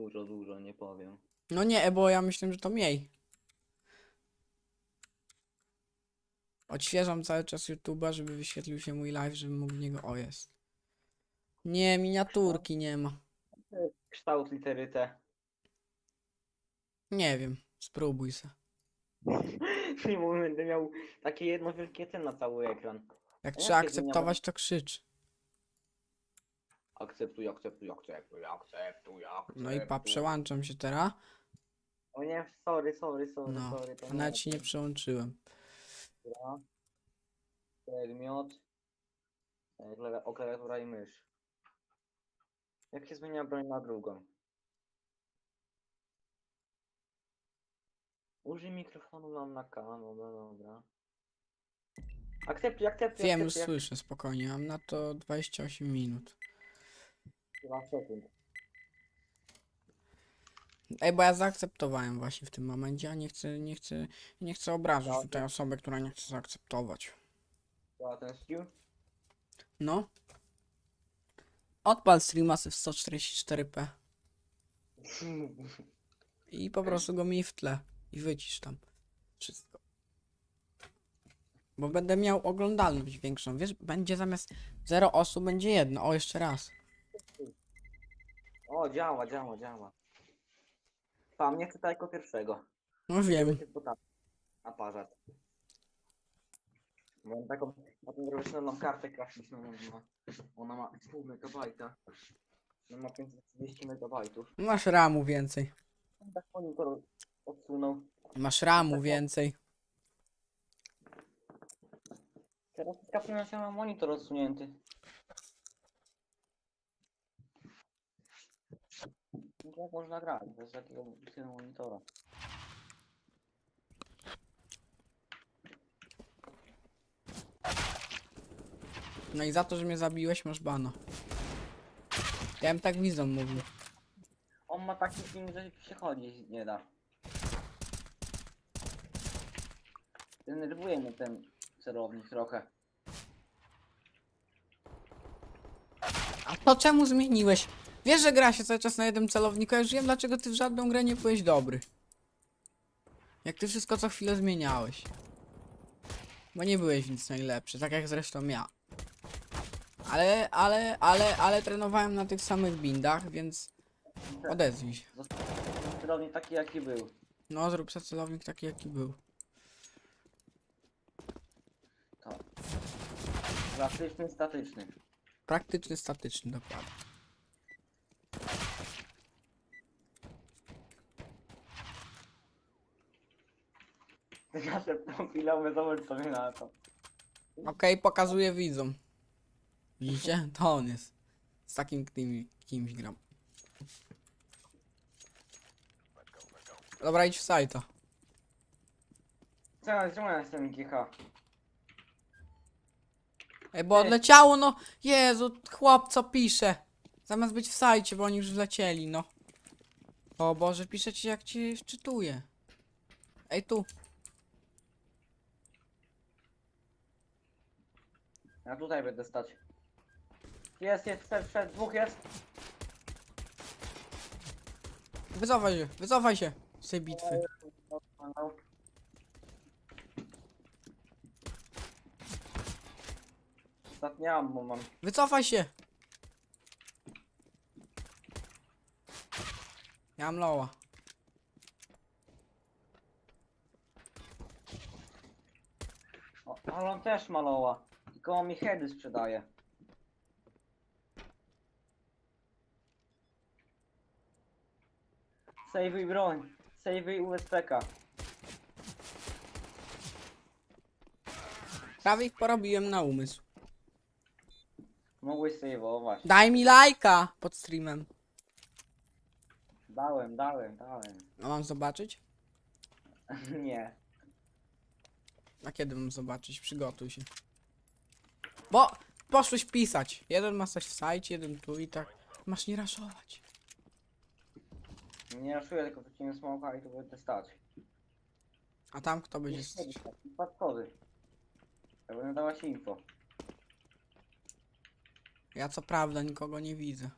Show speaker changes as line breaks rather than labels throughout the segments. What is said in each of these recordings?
Dużo, dużo, nie powiem.
No nie, bo ja myślę, że to mniej. Odświeżam cały czas YouTube'a, żeby wyświetlił się mój live, żebym mógł w niego... O, jest. Nie, miniaturki nie ma.
Kształt litery T.
Nie wiem, spróbuj se.
Nie mówię, będę miał takie jedno wielkie T na cały ekran.
Jak trzeba akceptować, to krzycz.
Akceptuj, akceptuj, akceptuj, akceptuj, akceptuj.
No i pa, przełączam się teraz.
O nie, sorry, sorry, sorry,
No,
sorry. to
a nawet się nie przełączyłem.
Dobra. Przedmiot. E, klawi- O klawiatura i mysz. Jak się zmienia broń na drugą? Użyj mikrofonu mam na K, dobra, dobra. Akceptuj, akceptuj,
Wiem, już
akceptuj,
słyszę, spokojnie. Mam na to 28 minut.
Sekund.
Ej, bo ja zaakceptowałem właśnie w tym momencie, a nie chcę, nie chcę, nie chcę obrażać
Dobra.
tutaj osoby, która nie chce zaakceptować.
Dobra, ten skill.
No. Odpal streama w 144p i po prostu go miej w tle i wycisz tam wszystko. Bo będę miał oglądalność większą, wiesz, będzie zamiast 0 osób będzie jedno. O, jeszcze raz.
O, działa, działa, działa. Pan, nie chcę tak jako pierwszego.
No wiem.
potrafi naparzać. Mam taką, taką profesjonalną kartę graficzną, ona ma, ona ma pół megabajta. Ona ma 530 megabajtów.
Masz ramu więcej.
Tak monitor odsunął.
Masz ramu więcej.
Teraz skapnę się ma monitor odsunięty. No to Jak można grać bez takiego takiego monitora?
No i za to, że mnie zabiłeś, masz bana. Ja bym tak widzą mówił.
On ma taki film, że się chodzić nie da. Denerwuje mnie ten celownik trochę.
A to czemu zmieniłeś? Wiesz, że gra się cały czas na jednym celowniku, ja już wiem, dlaczego ty w żadną grę nie byłeś dobry. Jak ty wszystko co chwilę zmieniałeś. Bo nie byłeś nic najlepszy, tak jak zresztą ja. Ale, ale, ale, ale trenowałem na tych samych bindach, więc odezwij się.
Celownik taki jaki był.
No, zrób sobie celownik taki jaki był.
To. Klasyczny, statyczny.
Praktyczny, statyczny, dokładnie.
Nasze profilowe, zobacz sobie na to.
Okej, pokazuję widzom. Widzicie? To on jest. Z takim kim, kimś gram. Dobra, idź w sajta.
Co czemu ja jestem GH?
Ej, bo odleciało, no. Jezu, chłop co pisze. Zamiast być w sajcie, bo oni już wlecieli, no. O Boże, pisze ci jak cię wczytuje. Ej, tu.
Ja tutaj będę stać. Jest, jest, wszedł, wszedł, dwóch jest.
Wycofaj się, wycofaj się z tej bitwy.
Ostatnia ammo mam.
Wycofaj się. Ja mam loła.
O, ale on też maloła. Tylko mi heady sprzedaje. Sejwuj broń. Sejwuj USPK.
Prawie ich porobiłem na umysł.
Mogłeś sejwować.
Daj mi lajka pod streamem.
Dałem, dałem, dałem.
A mam zobaczyć?
Nie.
A kiedy mam zobaczyć? Przygotuj się. Bo poszłeś pisać. Jeden ma coś w sajcie, jeden tu i tak. Masz nie raszować.
Nie raszuję, tylko wróciłem smoka i tu będę stać.
A tam kto będzie...
Nie
s-
wchodzi tak, Dwa schody. Ja będę dawać info.
Ja co prawda nikogo nie widzę.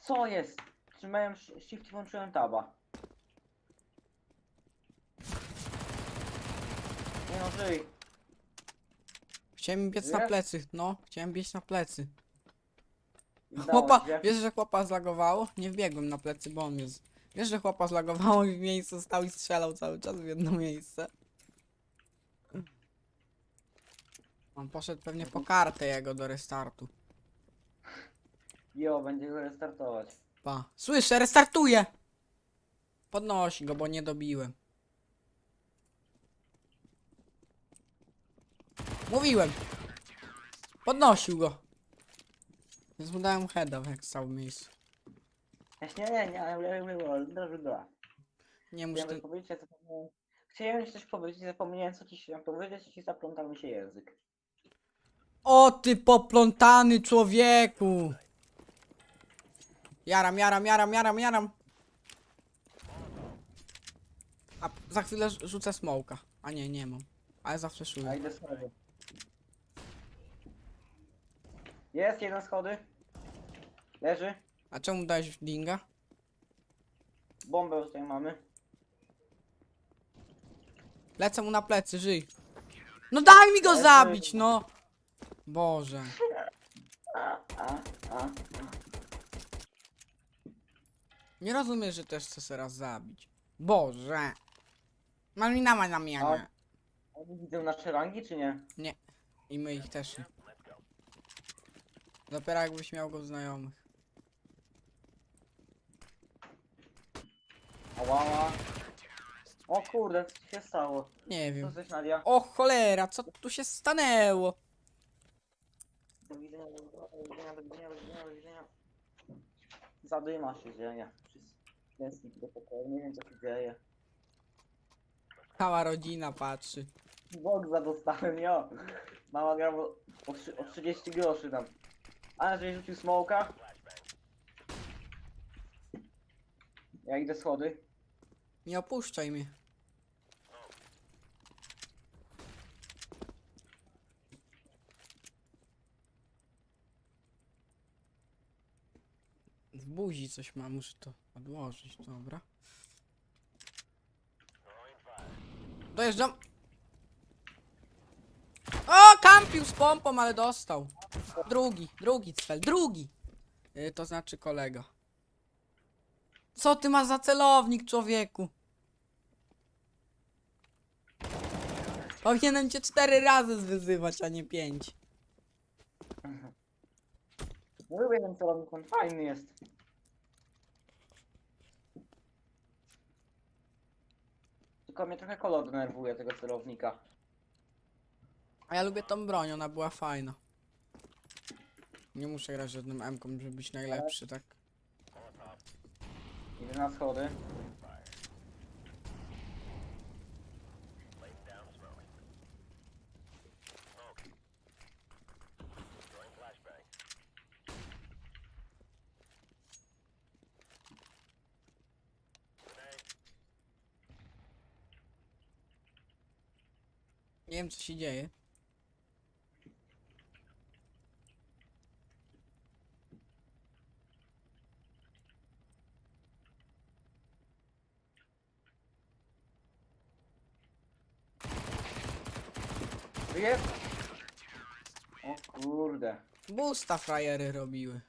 Co jest? Trzymałem sh- shift i włączyłem taba. Nie no, żyj.
Chciałem biec na
Wiesz?
plecy, no, chciałem biec na plecy.
Udało
Chłopa,
się.
wiesz, że chłopa zlagowało? Nie wbiegłem na plecy, bo on jest. Wiesz, że chłopa zlagowało i w miejscu stał i strzelał cały czas w jedno miejsce. On poszedł pewnie po kartę jego do restartu.
Jo, będzie go restartować.
Pa. Słyszę, restartuje! Podnosi go, bo nie dobiłem. Mówiłem! Podnosił go. Więc mu dałem heada jak stał w miejscu.
Właśnie nie, nie, ale nie, nie, nie, dobrze, dobra.
Nie muszę
Chciałem powiedzieć, ja zapomniałem. Chciałem ci coś powiedzieć, zapomniałem co ci chciałem powiedzieć i zaplątał mi się język.
O ty poplątany człowieku! Jaram, jaram, jaram, jaram, jaram. A za chwilę rz- rzucę smoka. A nie, nie mam. Ale
A
zafreszuję.
idę schody. Jest jeden schody. Leży.
A czemu dałeś dinga?
Bombę już tutaj mamy.
Lecę mu na plecy, żyj. No daj mi go
Leży.
zabić, no! Boże.
A, a, a.
Nie rozumiesz, że też chcę raz zabić. Boże. Malina ma na mnie.
A- Oni widzą nasze rangi, czy nie?
I my ich też nie. Dopiero jakbyś miał go w znajomych.
Ała. O kurde, co się stało?
Nie
Co
wiem.
coś Nadia?
O cholera, co tu się stanęło?
Do widzenia, do widzenia, do widzenia, do widzenia, do widzenia. Zadyma się dzieje. Tęsknić do pokoju, nie wiem co się dzieje.
Cała rodzina patrzy.
Bogza dostałem, jo. Mama gra o, o, trzy- o 30 groszy tam. Żeś rzucił smoka. Ja idę schody.
Nie opuszczaj mnie. W buzi coś mam, muszę to odłożyć, dobra. Dojeżdżam. Kampił z pompą, ale dostał. Drugi, drugi cel, drugi. Y, to znaczy kolega. Co ty masz za celownik, człowieku? Powinienem cię cztery razy zwyzywać, a nie pięć.
No lubię ten celownik, on fajny jest. Tylko mnie trochę kolor denerwuje tego celownika.
A ja lubię tą broń, ona była fajna. Nie muszę grać żadnym M-ką, żeby być najlepszy, tak?
Idę na schody.
Nie wiem co się dzieje.
Jest! O kurde.
Busta frajery robiły.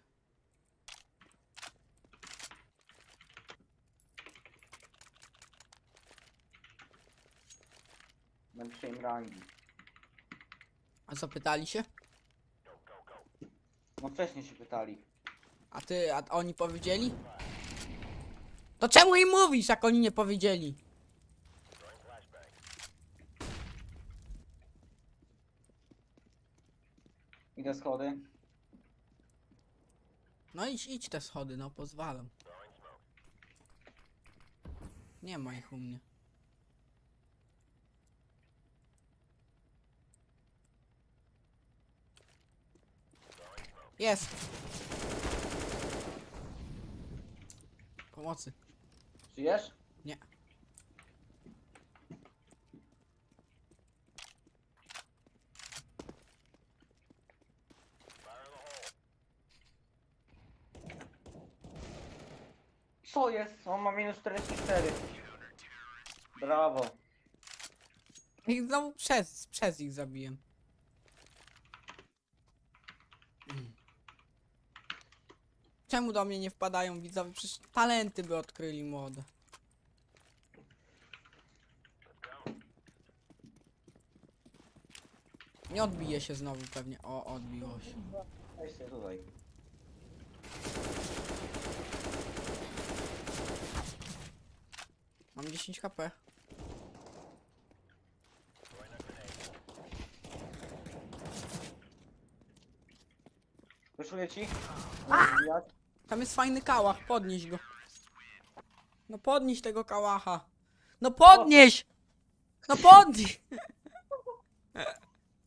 Napiszę im rangi.
A co pytali się?
No wcześniej się pytali.
A ty, a oni powiedzieli? To czemu im mówisz, jak oni nie powiedzieli?
Idę schody.
No idź, idź te schody, no pozwalam. Nie ma ich u mnie. Jest! Pomocy.
Żyjesz?
Nie.
Co jest? On ma minus 44. Brawo.
I znowu przez, przez ich zabiłem. Czemu do mnie nie wpadają widzowie? Przecież talenty by odkryli młode. Nie odbije się znowu pewnie. O, odbiło się.
Weź się tutaj.
Mam 10 HP.
Wyszuję ci.
Tam jest fajny kałach, podnieś go. No podnieś tego kałacha. No podnieś! No podnieś!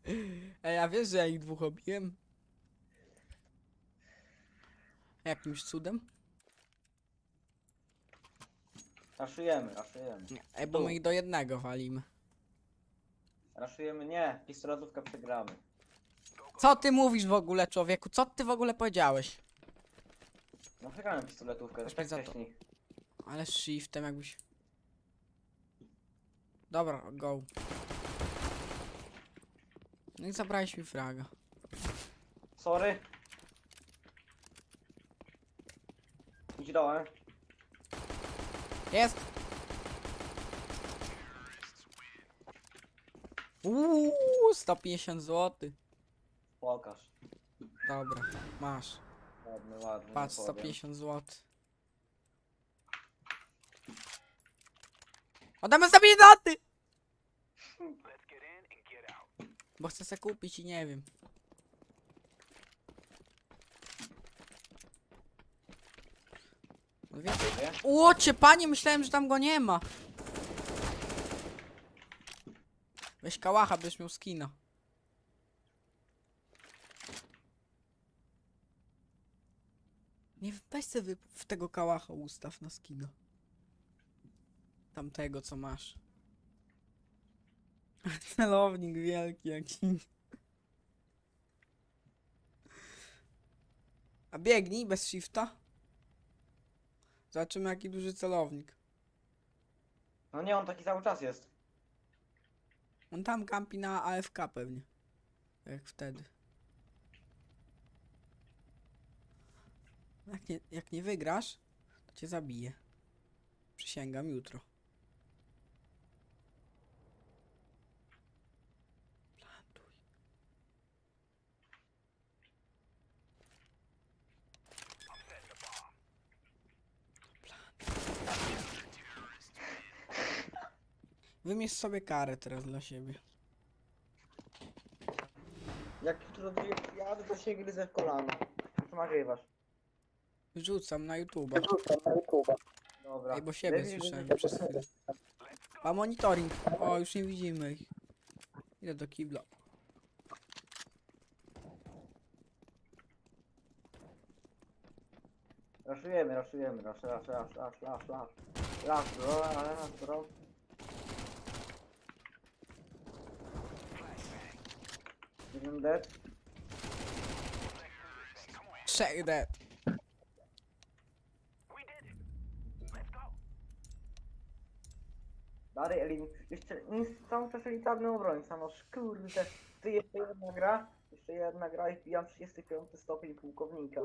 Ej, a wiesz, że ja ich dwóch obiłem? Jakimś cudem?
Raszujemy, raszujemy.
Ej, bo my ich do jednego walimy.
Raszujemy, nie. Pistoletówkę przegramy.
Co ty mówisz w ogóle, człowieku? Co ty w ogóle powiedziałeś?
No przegramy pistoletówkę,
Też
tak
za to.
wcześniej.
Ale z shiftem jakbyś... Dobra, go. No i zabrałeś mi fraga.
Sorry. Idź dołem.
Jest! Uuu, 150 zł.
Pokaż.
Dobra, masz.
Ładny, ładny.
Patrz,
nie powiem.
150 zł. Oddamy sobie doty! Bo chcę se kupić i nie wiem. Łocie, panie, myślałem, że tam go nie ma. Weź kałacha, byś miał skina. Nie, weź sobie w tego kałacha ustaw na skina. Tamtego, co masz. Celownik wielki jaki. A biegnij bez shifta. Zobaczymy jaki duży celownik.
No nie, on taki cały czas jest.
On tam kampi na AFK pewnie. Jak wtedy. Jak nie, jak nie wygrasz, to cię zabiję. Przysięgam jutro. Wymierz sobie karę teraz dla siebie.
Jak jutro jadę, to się gryzę w kolano. Co nagrywasz?
Wrzucam na YouTube'a.
Dobra.
Ej, bo siebie
Lepiej,
słyszałem przez chwilę. A monitoring. O, już nie widzimy ich. Idę do kibla.
Raszujemy, raszujemy, rasz, rasz, rasz, rasz, rasz, rasz. Rasz, bro, rasz, bro. Jeden dead.
Trzech dead.
Dalej elim... Jeszcze jest cały czas elitarny obrońca, no kurde. Ty jeszcze jedna gra, jeszcze jedna gra i wbijam 35 stopień pułkownika.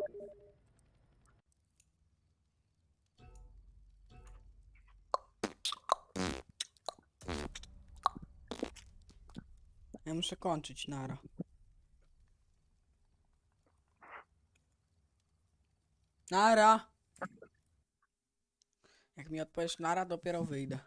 Ja muszę kończyć, nara. Nara! Jak mi odpowiesz nara, dopiero wyjdę.